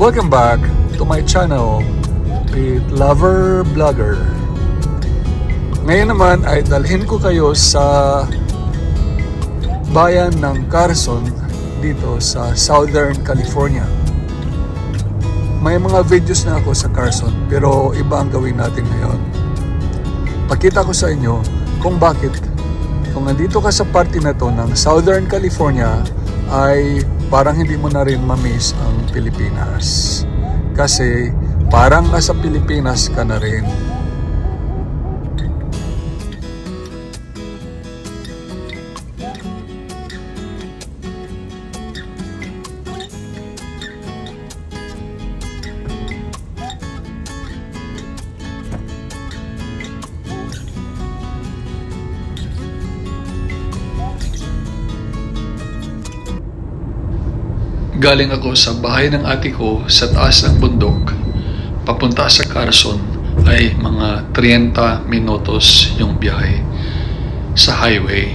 Welcome back to my channel, Pete Lover Vlogger. Ngayon naman ay dalhin ko kayo sa bayan ng Carson dito sa Southern California. May mga videos na ako sa Carson pero iba ang gawin natin ngayon. Pakita ko sa inyo kung bakit kung nandito ka sa party na to ng Southern California ay parang hindi mo na rin mamiss ang Pilipinas. Kasi parang nasa Pilipinas ka na rin. Galing ako sa bahay ng ate ko sa taas ng bundok. Papunta sa Carson ay mga 30 minutos yung biyahe sa highway.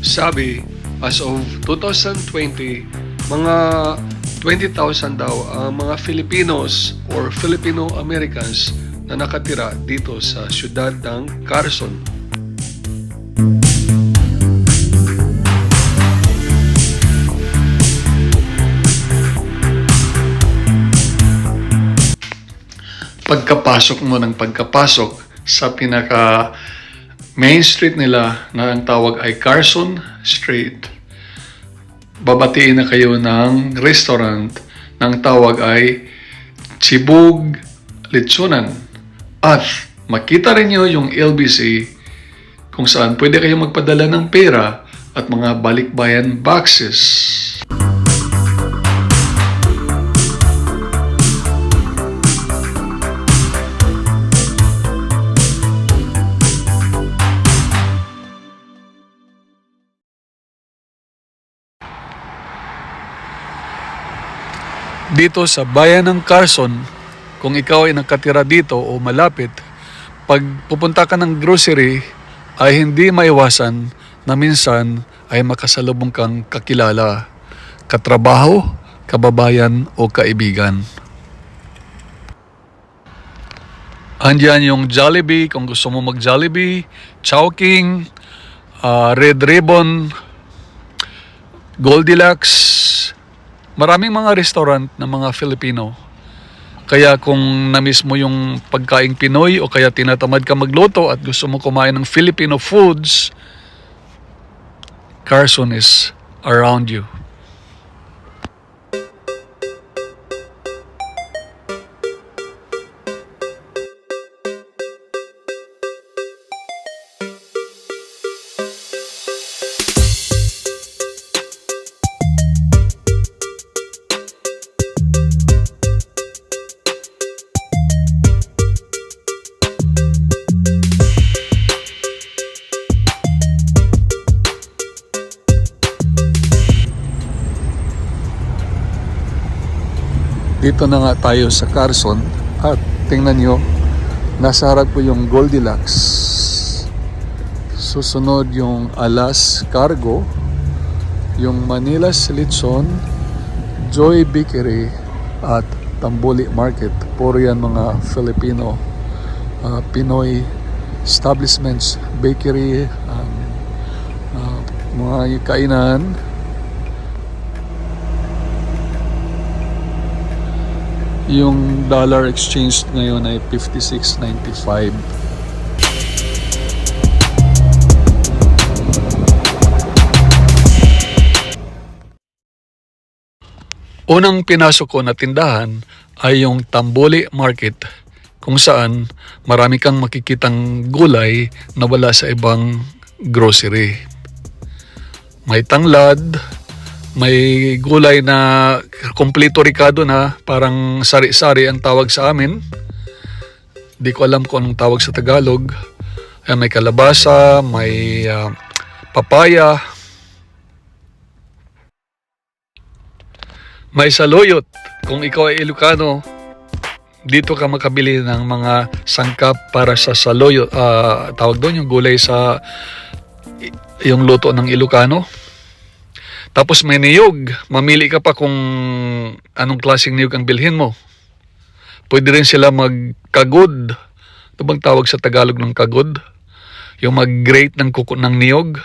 Sabi, as of 2020, mga 20,000 daw ang mga Filipinos or Filipino-Americans na nakatira dito sa siyudad ng Carson. Pagkapasok mo ng pagkapasok sa pinaka main street nila na ang tawag ay Carson Street, babatiin na kayo ng restaurant ng tawag ay Chibug Litsunan. At makita rin nyo yung LBC kung saan pwede kayo magpadala ng pera at mga balikbayan boxes. Dito sa bayan ng Carson, kung ikaw ay nakatira dito o malapit, pag pupunta ka ng grocery, ay hindi maiwasan na minsan ay makasalubong kang kakilala, katrabaho, kababayan o kaibigan. Andiyan yung Jollibee kung gusto mo mag Jollibee, Chowking, ah, Red Ribbon, Goldilocks, maraming mga restaurant ng mga Filipino. Kaya kung namiss mo yung pagkaing Pinoy o kaya tinatamad ka magluto at gusto mo kumain ng Filipino foods, Carson is around you. Dito na nga tayo sa Carson at tingnan nyo, nasa harap ko yung Goldilocks. Susunod yung Alas Cargo, yung Manila Silitson, Joy Bakery at Tambuli Market. Puro yan mga Filipino, ah, Pinoy establishments, bakery, um, ah, mga kainan, Yung dollar exchange ngayon ay 56.95. Unang pinasok ko na tindahan ay yung Tamboli Market kung saan marami kang makikitang gulay na wala sa ibang grocery. May tanglad, may gulay na kompleto ricado na parang sari-sari ang tawag sa amin. Di ko alam kung anong tawag sa Tagalog. Ayan, may kalabasa, may ah, papaya, may saluyot. Kung ikaw ay Ilocano, dito ka makabili ng mga sangkap para sa saloyo, ah, tawag doon yung gulay sa yung luto ng Ilocano. Tapos may niyog. Mamili ka pa kung anong klaseng niyog ang bilhin mo. Pwede rin sila magkagod. Ito bang tawag sa Tagalog ng kagod? Yung mag-grate ng kuko ng niyog.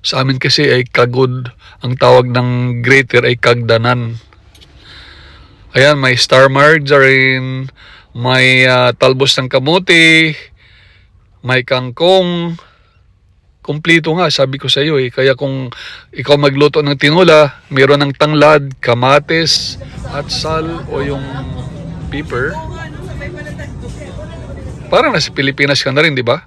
Sa amin kasi ay kagod. Ang tawag ng grater ay kagdanan. Ayan, may star margarine, may ah, talbos ng kamote, may kangkong. Kumplito nga, sabi ko sa iyo eh. Kaya kung ikaw magluto ng tinula, meron ng tanglad, kamates, at sal o yung pepper. Parang nasa Pilipinas ka na rin, di ba?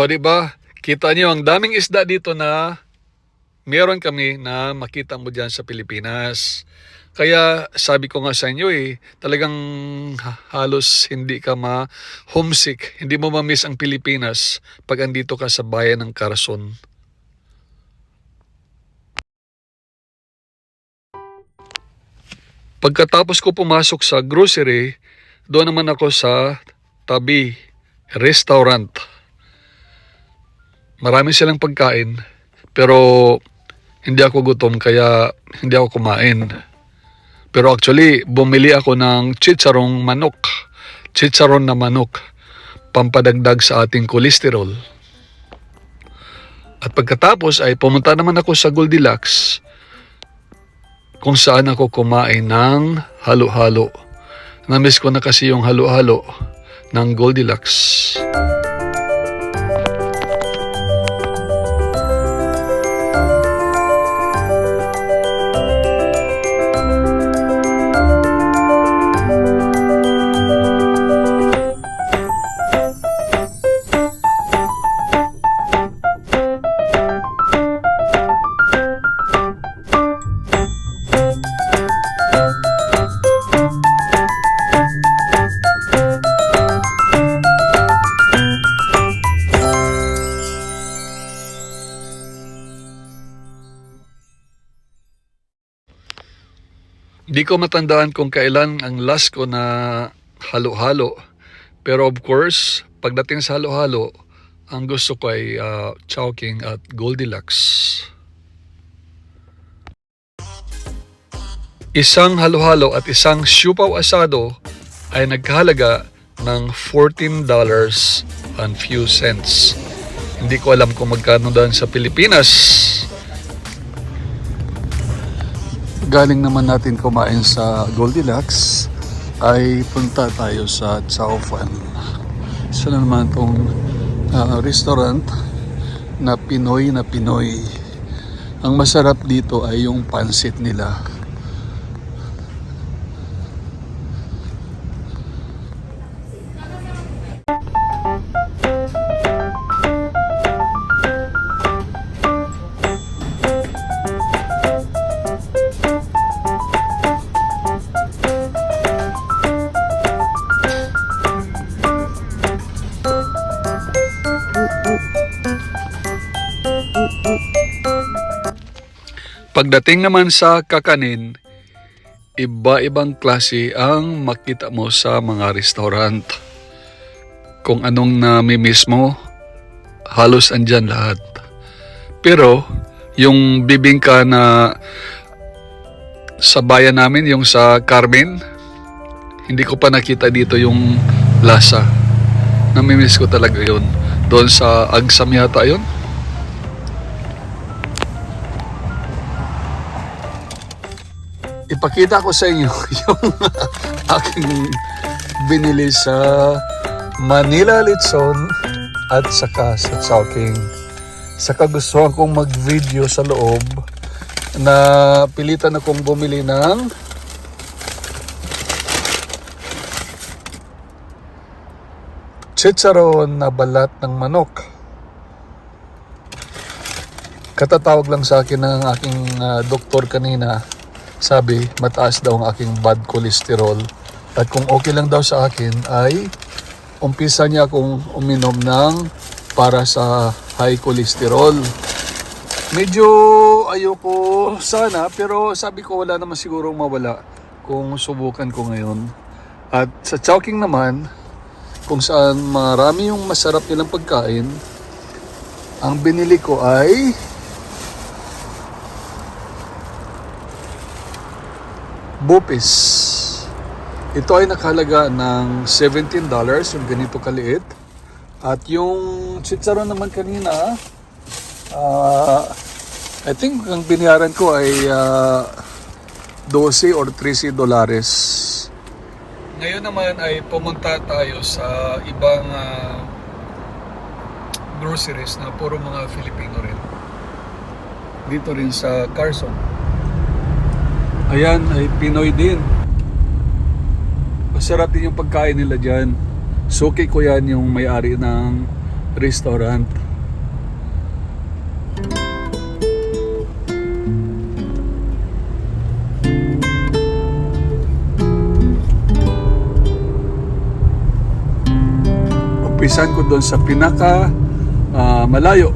O di ba? Kita niyo ang daming isda dito na meron kami na makita mo diyan sa Pilipinas. Kaya sabi ko nga sa inyo eh, talagang ha- halos hindi ka ma-homesick, hindi mo ma-miss ang Pilipinas pag andito ka sa bayan ng Carason. Pagkatapos ko pumasok sa grocery, doon naman ako sa tabi restaurant. Marami silang pagkain, pero hindi ako gutom kaya hindi ako kumain. Pero actually, bumili ako ng chicharong manok. Chicharon na manok. Pampadagdag sa ating kolesterol. At pagkatapos ay pumunta naman ako sa Goldilocks kung saan ako kumain ng halo-halo. Namiss ko na kasi yung halo-halo ng Goldilocks. Di ko matandaan kung kailan ang last ko na halo-halo. Pero of course, pagdating sa halo-halo, ang gusto ko ay uh, Chowking at Goldilocks. Isang halo-halo at isang siupaw asado ay nagkahalaga ng $14 and few cents. Hindi ko alam kung magkano doon sa Pilipinas. Galing naman natin kumain sa Goldilocks ay punta tayo sa Chow Fan. Isa na naman itong ah, restaurant na Pinoy na Pinoy. Ang masarap dito ay yung pansit nila. Pagdating naman sa kakanin, iba-ibang klase ang makita mo sa mga restaurant. Kung anong nami-miss mo, halos andyan lahat. Pero, yung bibingka na sa bayan namin, yung sa Carmen, hindi ko pa nakita dito yung lasa. Namimiss ko talaga yun. Doon sa Agsam yata yun. Ipakita ko sa inyo yung aking binili sa Manila Litson at saka sa Chowking. Sa kagustuhan kong mag-video sa loob na pilitan akong bumili ng chicharon na balat ng manok. Katatawag lang sa akin ng aking ah, doktor kanina. Sabi, mataas daw ang aking bad cholesterol. At kung okay lang daw sa akin ay umpisa niya akong uminom ng para sa high cholesterol. Medyo ayoko sana pero sabi ko wala naman siguro mawala kung subukan ko ngayon. At sa Chowking naman, kung saan marami yung masarap nilang pagkain, ang binili ko ay Bupis. Ito ay nakahalaga ng $17 yung ganito kaliit. At yung chicharon naman kanina, ah, I think ang binayaran ko ay ah, 12 or 13 dolares. Ngayon naman ay pumunta tayo sa ibang ah, groceries na puro mga Filipino rin. Dito rin sa Carson. Ayan, ay Pinoy din. Masarap din yung pagkain nila dyan. Suki ko yan yung may-ari ng restaurant. Umpisan ko doon sa pinaka ah, malayo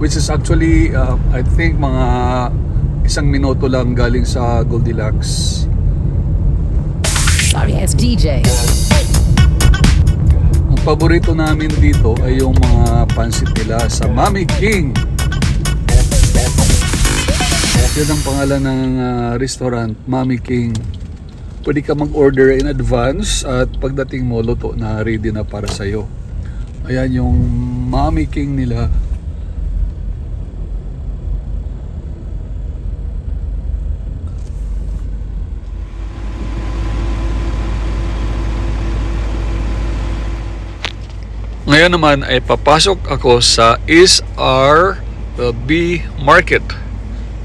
which is actually ah, I think mga isang minuto lang galing sa Goldilocks. Sorry DJ. Ang paborito namin dito ay yung mga pansit nila sa Mami King. Yun ang pangalan ng ah, restaurant, Mami King. Pwede ka mag-order in advance at pagdating mo, luto na ready na para sa'yo. Ayan yung Mami King nila. Ngayon naman ay papasok ako sa SRB Market.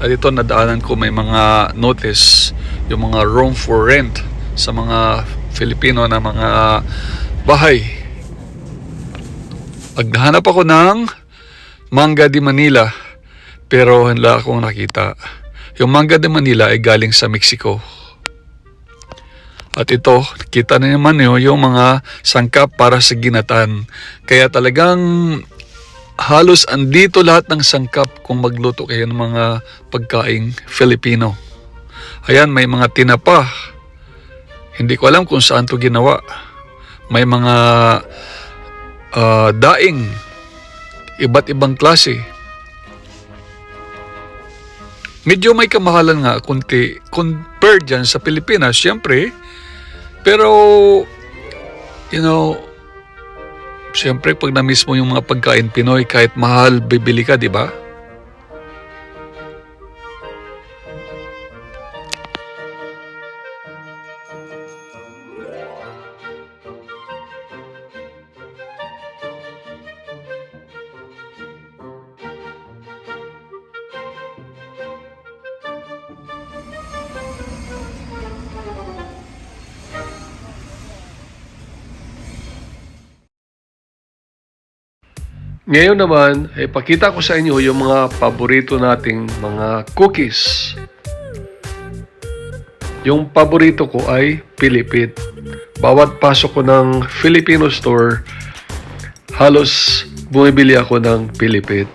At ito nadaanan ko may mga notice, yung mga room for rent sa mga Filipino na mga bahay. Naghahanap ako ng Manga de Manila pero wala akong nakita. Yung Manga de Manila ay galing sa Mexico. At ito, kita na naman nyo yung mga sangkap para sa ginatan. Kaya talagang halos andito lahat ng sangkap kung magluto kayo ng mga pagkaing Filipino. Ayan, may mga tinapa. Hindi ko alam kung saan to ginawa. May mga ah, daing. Iba't ibang klase. Medyo may kamahalan nga kunti compare dyan sa Pilipinas. Siyempre, pero, you know, siyempre pag na-miss mo yung mga pagkain Pinoy, kahit mahal, bibili ka, di ba? Ngayon naman, ay pakita ko sa inyo yung mga paborito nating mga cookies. Yung paborito ko ay Pilipit. Bawat pasok ko ng Filipino store, halos bumibili ako ng Pilipit.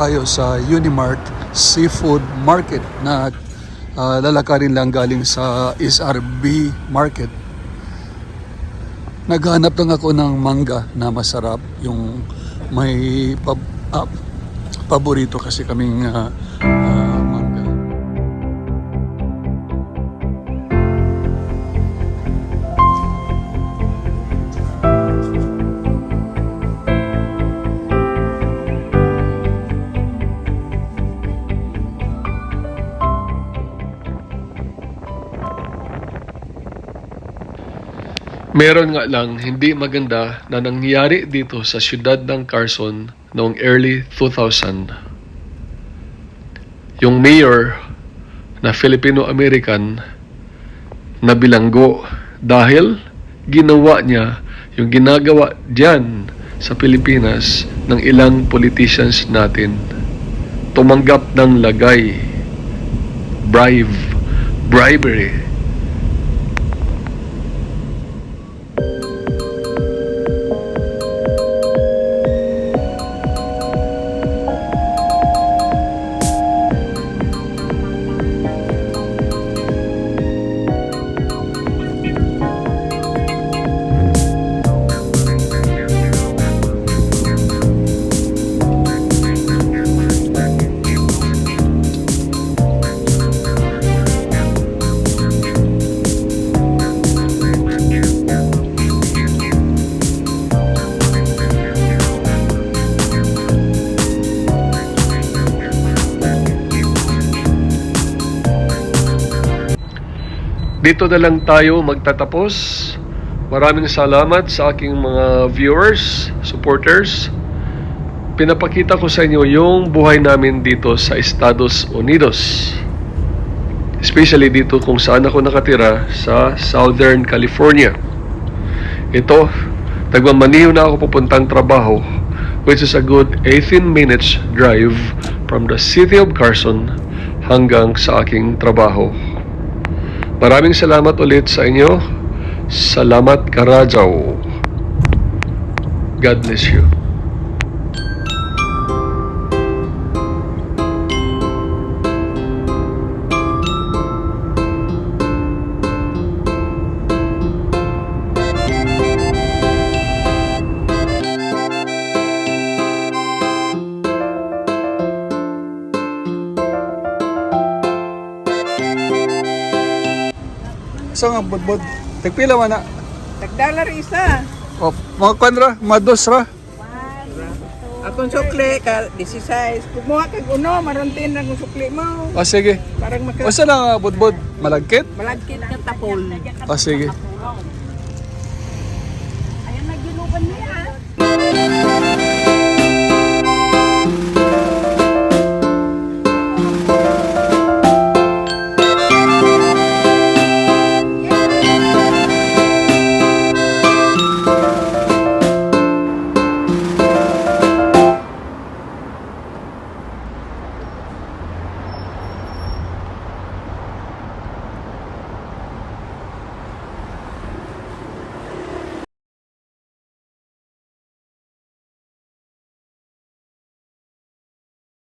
Tayo sa Unimart Seafood Market na ah, lalakarin lang galing sa SRB Market. Naghanap lang ako ng mangga na masarap, yung may pab- ah, paborito kasi kaming ah, Meron nga lang hindi maganda na nangyari dito sa siyudad ng Carson noong early 2000. Yung mayor na Filipino-American na bilanggo dahil ginawa niya yung ginagawa diyan sa Pilipinas ng ilang politicians natin. Tumanggap ng lagay, bribe, bribery, Dito na lang tayo magtatapos. Maraming salamat sa aking mga viewers, supporters. Pinapakita ko sa inyo yung buhay namin dito sa Estados Unidos. Especially dito kung saan ako nakatira sa Southern California. Ito, nagmamaniho na ako pupuntang trabaho which is a good 18 minutes drive from the city of Carson hanggang sa aking trabaho. Maraming salamat ulit sa inyo. Salamat Karajaw. God bless you. So nga budbud, tagpila man na. Tagdala rin isa. O, mga kwanra, mga dos ra. Akong sukli, ka 16. Kung mo kag uno, maruntin lang ang sukli mo. O sige. Parang maka... Basta lang ah, budbud, malagkit. Malagkit ka tapol. O sige. Ayan, naginuban niya.